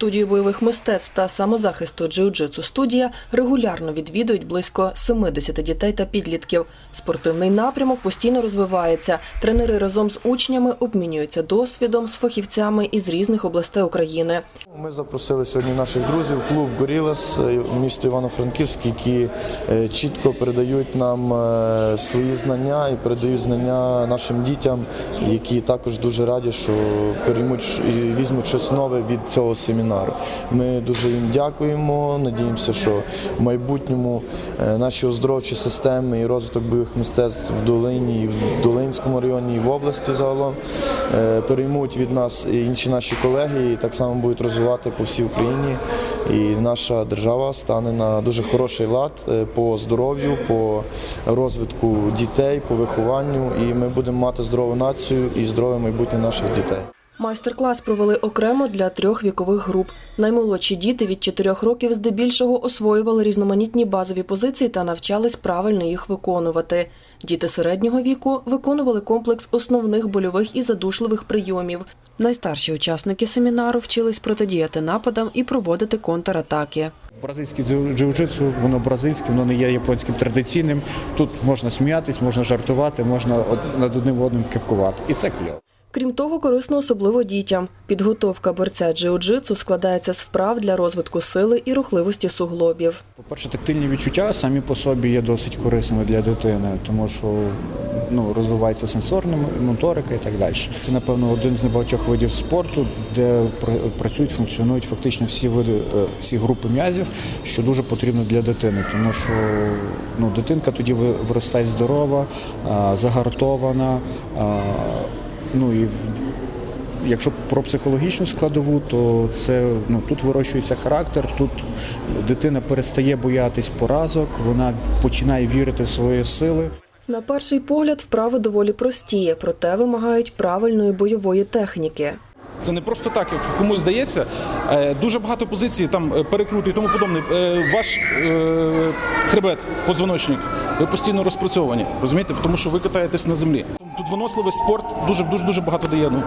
Студію бойових мистецтв та самозахисту джиу-джитсу студія регулярно відвідують близько 70 дітей та підлітків. Спортивний напрямок постійно розвивається. Тренери разом з учнями обмінюються досвідом з фахівцями із різних областей України. Ми запросили сьогодні наших друзів, клуб Горілас місто Івано-Франківськ, які е, чітко передають нам е, свої знання і передають знання нашим дітям, які також дуже раді, що переймуть і візьмуть щось нове від цього семінару. Ми дуже їм дякуємо. Надіємося, що в майбутньому е, наші оздоровчі системи і розвиток бойових мистецтв в Долині, і в Долинському районі, і в області загалом е, переймуть від нас і інші наші колеги, і так само будуть розвивати по всій Україні. І наша держава стане на дуже хороший лад е, по здоров'ю, по розвитку дітей, по вихованню. І ми будемо мати здорову націю і здорове майбутнє наших дітей. Майстер-клас провели окремо для трьох вікових груп. Наймолодші діти від 4 років здебільшого освоювали різноманітні базові позиції та навчались правильно їх виконувати. Діти середнього віку виконували комплекс основних больових і задушливих прийомів. Найстарші учасники семінару вчились протидіяти нападам і проводити контратаки. Бразильське джиу-джитсу, воно бразильське, воно не є японським традиційним. Тут можна сміятись, можна жартувати, можна над одним одним кепкувати. І це кльово. Крім того, корисно особливо дітям. Підготовка борця джиу-джитсу складається з вправ для розвитку сили і рухливості суглобів. По-перше, тактильні відчуття самі по собі є досить корисними для дитини, тому що ну, розвивається сенсорна моторика і так далі. Це, напевно, один з небагатьох видів спорту, де пр- працюють, функціонують фактично всі види, е, всі групи м'язів, що дуже потрібно для дитини, тому що ну, дитинка тоді виростає здорова, загартована. Ну і в- Якщо про психологічну складову, то це ну тут вирощується характер, тут дитина перестає боятись поразок, вона починає вірити в свої сили. На перший погляд, вправи доволі прості, проте вимагають правильної бойової техніки. Це не просто так, як комусь здається. Е, Дуже багато позицій там е, перекрути і тому подобне. Е, Ваш хребет, позвоночник, ви постійно розпрацьовані, розумієте? Тому що ви катаєтесь на землі. Тут виносливий спорт дуже дуже дуже багато дає. Ну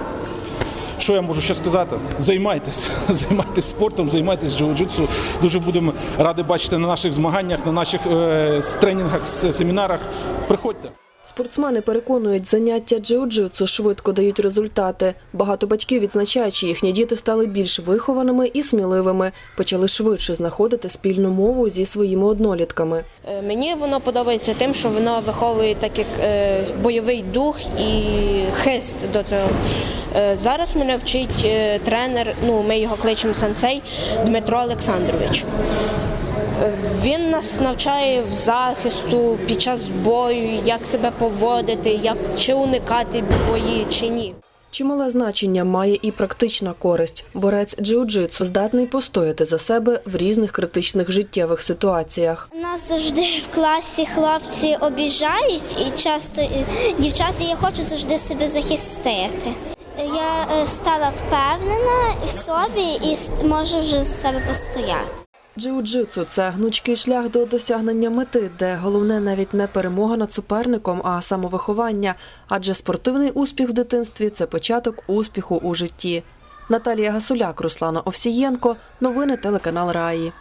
що я можу ще сказати? Займайтесь, займайтесь спортом, займайтесь джиу-джитсу. Дуже будемо раді бачити на наших змаганнях, на наших е, тренінгах, семінарах. Приходьте. Спортсмени переконують, заняття джиу-джитсу швидко дають результати. Багато батьків відзначають, що їхні діти стали більш вихованими і сміливими, почали швидше знаходити спільну мову зі своїми однолітками. Е, Мені воно подобається тим, що воно виховує так як е, бойовий дух і хист до цього. Е, Зараз мене вчить тренер, ну ми його кличемо сенсей Дмитро Олександрович. Він нас навчає в захисту під час бою, як себе поводити, як чи уникати бої, чи ні. Чимале значення має і практична користь. Борець джиу-джитсу здатний постояти за себе в різних критичних життєвих ситуаціях. Нас завжди в класі хлопці обіжають, і часто дівчата я хочу завжди себе захистити. Я е, стала впевнена в собі і можу вже за себе постояти. Джиу-джитсу – це гнучкий шлях до досягнення мети, де головне навіть не перемога над суперником, а самовиховання. Адже спортивний успіх в дитинстві це початок успіху у житті. Наталія Гасуляк, Руслана Овсієнко. Новини телеканал Раї.